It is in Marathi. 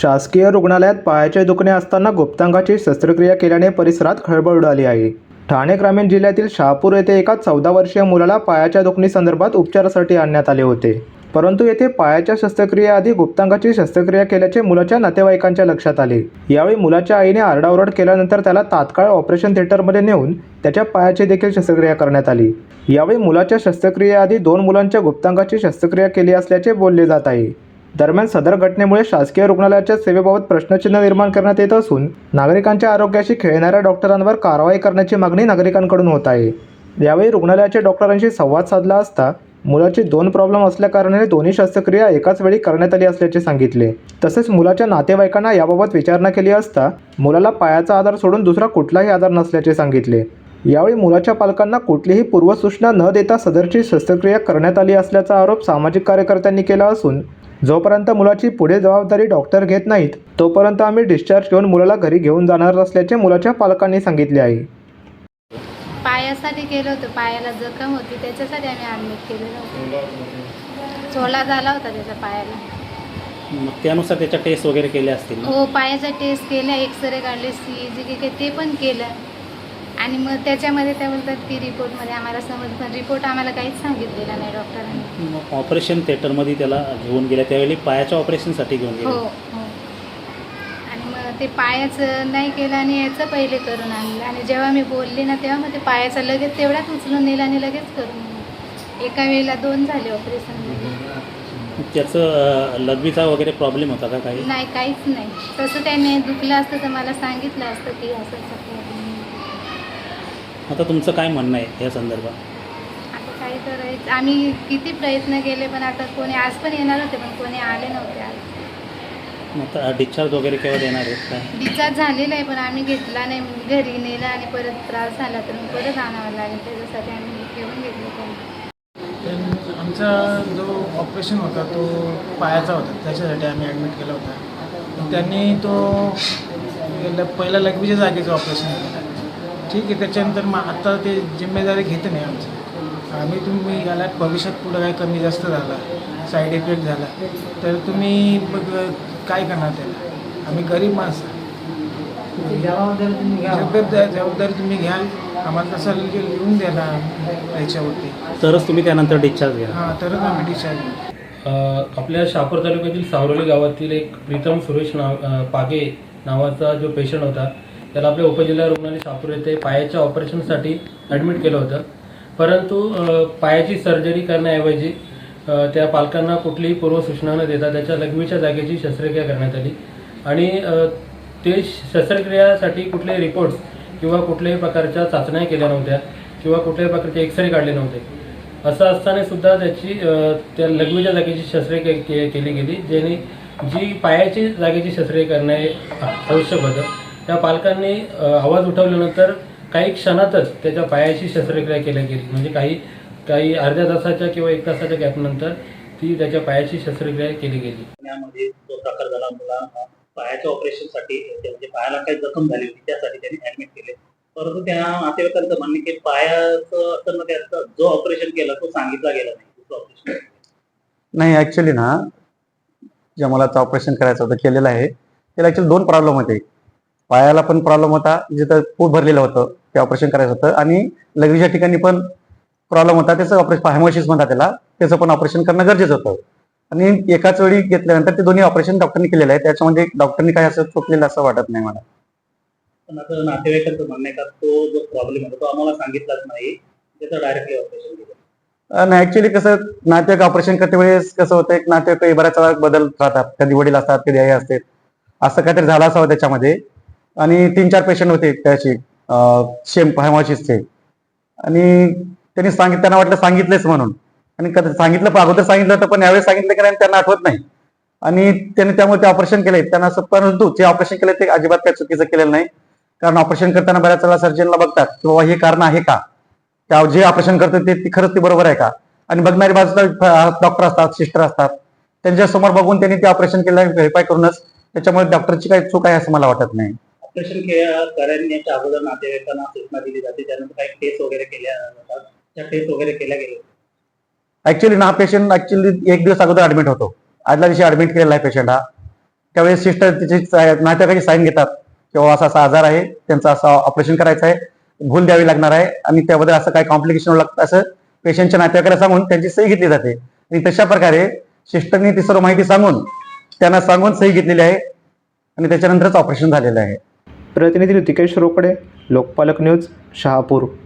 शासकीय रुग्णालयात पायाचे दुखणे असताना गुप्तांगाची शस्त्रक्रिया केल्याने परिसरात खळबळ उडाली आहे. ठाणे ग्रामीण जिल्ह्यातील शहापूर येथे एका चौदा वर्षीय मुलाला पायाच्या दुखणीसंदर्भात उपचारासाठी आणण्यात आले होते. परंतु येथे पायाच्या शस्त्रक्रियेआधी गुप्तांगाची शस्त्रक्रिया केल्याचे मुलाच्या नातेवाईकांच्या लक्षात आले. यावेळी मुलाच्या आईने आरडाओरड केल्यानंतर त्याला तात्काळ ऑपरेशन थिएटरमध्ये नेऊन त्याच्या पायाची देखील शस्त्रक्रिया करण्यात आली. यावेळी मुलाच्या शस्त्रक्रियेआधी दोन मुलांच्या गुप्तांगाची शस्त्रक्रिया केली असल्याचे बोलले जात आहे. दरम्यान सदर घटनेमुळे शासकीय रुग्णालयाच्या सेवेबाबत प्रश्नचिन्ह निर्माण करण्यात येत असून नागरिकांच्या आरोग्याशी खेळणाऱ्या डॉक्टरांवर कारवाई करण्याची मागणी नागरिकांकडून होत आहे. यावेळी रुग्णालयाच्या डॉक्टरांशी संवाद साधला असता मुलाचे दोन प्रॉब्लेम असल्याकारणाने दोन्ही शस्त्रक्रिया एकाच वेळी करण्यात आली असल्याचे सांगितले. तसेच मुलाच्या नातेवाईकांना याबाबत विचारणा केली असता मुलाला पायाचा आधार सोडून दुसरा कुठलाही आधार नसल्याचे सांगितले. यावेळी मुलाच्या पालकांना कुठलीही पूर्वसूचना न देता सदरची शस्त्रक्रिया करण्यात आली असल्याचा आरोप सामाजिक कार्यकर्त्यांनी केला असून जोपर्यंत मुलाची पुढे जबाबदारी डॉक्टर घेत नाहीत तोपर्यंत आम्ही डिस्चार्ज घेऊन मुलाला घरी घेऊन जाणार असल्याचे मुलाच्या पालकांनी सांगितले आहे. पायासाठी केलं होतं. पायाला जखम होती. त्याच्यासाठी आम्ही ॲडमिट केलेलं होतं चोला झाला होता त्याच्या पायाला. मग त्यानुसार त्याच्या टेस्ट वगैरे केल्या असतील ना? हो पायाचा टेस्ट केला एक्सरे काढले सी जी के ते पण केलं. आणि मग त्याच्यामध्ये त्या बोलतात की रिपोर्टमध्ये आम्हाला समज पण रिपोर्ट आम्हाला काहीच सांगितलेला नाही डॉक्टरांनी. मग ऑपरेशन थिएटरमध्ये त्याला घेऊन गेल्या त्यावेळी पायाच्या ऑपरेशनसाठी घेऊन हो गेले. हो आणि मग ते पायाचं नाही केलं आणि याचं पहिले करून आणलं. आणि जेव्हा मी बोलले ना तेव्हा मग ते पायाचं लगेच तेवढ्यात उचलून नेलं आणि लगेच करून नेलं. एका वेळेला दोन झाले ऑपरेशन. त्याचं अं, लघवीचा वगैरे प्रॉब्लेम होता का काही? नाही काहीच नाही. तसं त्याने दुखलं असतं तर मला सांगितलं असतं की असं असं. आता तुमचं काय म्हणणं आहे या संदर्भात? आता काय करायचं आम्ही किती प्रयत्न केले पण आता कोणी आज पण येणार होते पण कोणी आले नव्हते आज. मग आता डिस्चार्ज वगैरे केव्हा देणार आहेत काय? डिस्चार्ज झालेला आहे पण आम्ही घेतला नाही. घरी नेला आणि परत त्रास झाला तर मग परत आणावं लागेल. त्याच्यासाठी आम्ही घेऊन घेतलं आमचा जो ऑपरेशन होता तो पायाचा होता. त्याच्यासाठी आम्ही ॲडमिट केला होता. पण त्यांनी तो ल- पहिला लघवीच्या जागेचं ऑपरेशन केलं ठीक आहे त्याच्यानंतर मग आता ते जिम्मेदारी घेत नाही आमची. आम्ही तुम्ही याला भविष्यात पुढं काय कमी जास्त झाला साईड इफेक्ट झाला तर तुम्ही बघ काय करणार त्याला? आम्ही गरीब माणसं जबाबदारी जबाबदारी तुम्ही घ्याल. आम्हाला तसं लिहून द्या ना याच्यावरती तरच तुम्ही त्यानंतर डिस्चार्ज घ्या हां तरच आम्ही डिस्चार्ज घेऊ. अ, आपल्या शहापूर तालुक्यातील सावरोली गावातील एक प्रीतम सुरेश नाव अ, पागे नावाचा जो पेशंट होता त्याला आपल्या उपजिल्हा रुग्णालय शापूर येथे पायाच्या ऑपरेशनसाठी ॲडमिट केलं होतं. परंतु पायाची सर्जरी करण्याऐवजी त्या पालकांना कुठलीही पूर्वसूचना न देता त्याच्या लघवीच्या जागेची शस्त्रक्रिया करण्यात आली. आणि ते शस्त्रक्रियासाठी कुठले रिपोर्ट्स किंवा कुठल्याही प्रकारच्या चाचण्या केल्या नव्हत्या किंवा कुठल्याही प्रकारचे एक्सरे काढले नव्हते. असं असताना सुद्धा त्याची त्या लघवीच्या जागेची शस्त्रक्रिया के- केली गेली ज्याने जी पायाची जागेची शस्त्रक्रिया करणे आवश्यक होतं. त्या पालकांनी आवाज उठवल्यानंतर काही क्षणातच त्याच्या पायाची शस्त्रक्रिया केल्या गेली. म्हणजे काही काही अर्ध्या तासाच्या किंवा एक तासाच्या गॅपनंतर ती त्याच्या पायाची शस्त्रक्रिया केली गेली. पुण्यामध्ये जो प्रकार झाला मुला पायाच्या ऑपरेशनसाठी म्हणजे पायाला काही जखम झाली होती त्यासाठी त्यांनी ऍडमिट केले. परंतु त्या नातेवाईकांचं म्हणणे की पायाचं असं ना त्याचं जो ऑपरेशन केलं तो सांगितला गेला नाही दुसरं ऑपरेशन नाही. ऍक्च्युली ना ज्या मुलाचं ऑपरेशन करायचं होतं केलेलं आहे त्याला ऍक्च्युली दोन प्रॉब्लेम होते. पायाला पण प्रॉब्लेम होता. जिथं पोट भरलेलं होतं ते ऑपरेशन करायचं होतं. आणि लघवीच्या ठिकाणी पण प्रॉब्लेम होता. त्याचं ऑपरेशन हायमोसिस म्हणतात त्याला. त्याचं पण ऑपरेशन करणं गरजेचं होतं. आणि एकाच वेळी घेतल्यानंतर ते दोन्ही ऑपरेशन डॉक्टरनी केलेलं आहे. त्याच्यामध्ये डॉक्टरनी काय असं चुकलेलं असं वाटत नाही मला. पण आता नातेवाईकांचं म्हणणं आहे का तो जो प्रॉब्लेम होता तो आम्हाला सांगितलाच नाही. त्याचं डायरेक्टली ऑपरेशन केलं. नाही ऍक्च्युली कसं नातेवाईक ऑपरेशन करते वेळेस कसं होतं एक नातेवाईक बऱ्याच वेळा बदल राहतात. कधी वडील असतात कधी आई असते असं काहीतरी झालं असावं त्याच्यामध्ये. आणि तीन चार पेशंट होते त्याचे शेम हायमॉसिसचे आणि त्यांनी सांगित त्यांना वाटलं सांगितलंच म्हणून. आणि कधी सांगितलं पण अगोदर सांगितलं होतं पण यावेळेस सांगितलं की नाही त्यांना आठवत नाही. आणि त्यांनी त्यामुळे ते ऑपरेशन केलंय त्यांना असं परंतु जे ऑपरेशन केलंय ते अजिबात काही चुकीचं केलेलं नाही. कारण ऑपरेशन करताना बऱ्याच वेळा सर्जनला बघतात की बाबा हे कारण आहे का? त्या जे ऑपरेशन करतात ते ते खरंच ते बरोबर आहे का? आणि बघणारी बाजूला डॉक्टर असतात सिस्टर असतात. त्यांच्यासमोर बघून त्यांनी ते ऑपरेशन केलं व्हेरीफाय करूनच त्याच्यामुळे डॉक्टरची काही चूक आहे असं मला वाटत नाही. ऑपरेशन करण्याच्या अगोदर नातेवाईकांना सूचना दिली जाते. त्यानंतर काही टेस्ट वगैरे केल्या जातात. त्या टेस्ट वगैरे केल्या गेल्या. ऍक्च्युली ना हा पेशंट ऍक्च्युली एक दिवस अगोदर ऍडमिट होतो. आदल्या दिवशी ऍडमिट केलेला आहे पेशंट हा. त्यावेळेस सिस्टर तिची नातेवाईकाची साईन घेतात किंवा हो, असा असा आजार आहे. त्यांचं असा ऑपरेशन करायचं आहे. भूल द्यावी लागणार आहे. आणि त्याबद्दल असं काही कॉम्प्लिकेशन लागतं. असं पेशंटच्या नातेवाईकाला सांगून त्यांची सही घेतली जाते. आणि तशा प्रकारे सिस्टरनी ती सर्व माहिती सांगून त्यांना सांगून सही घेतलेली आहे. आणि त्याच्यानंतरच ऑपरेशन झालेलं आहे. प्रतिनिधी ऋतिकेश रोकडे लोकपालक न्यूज शहापूर.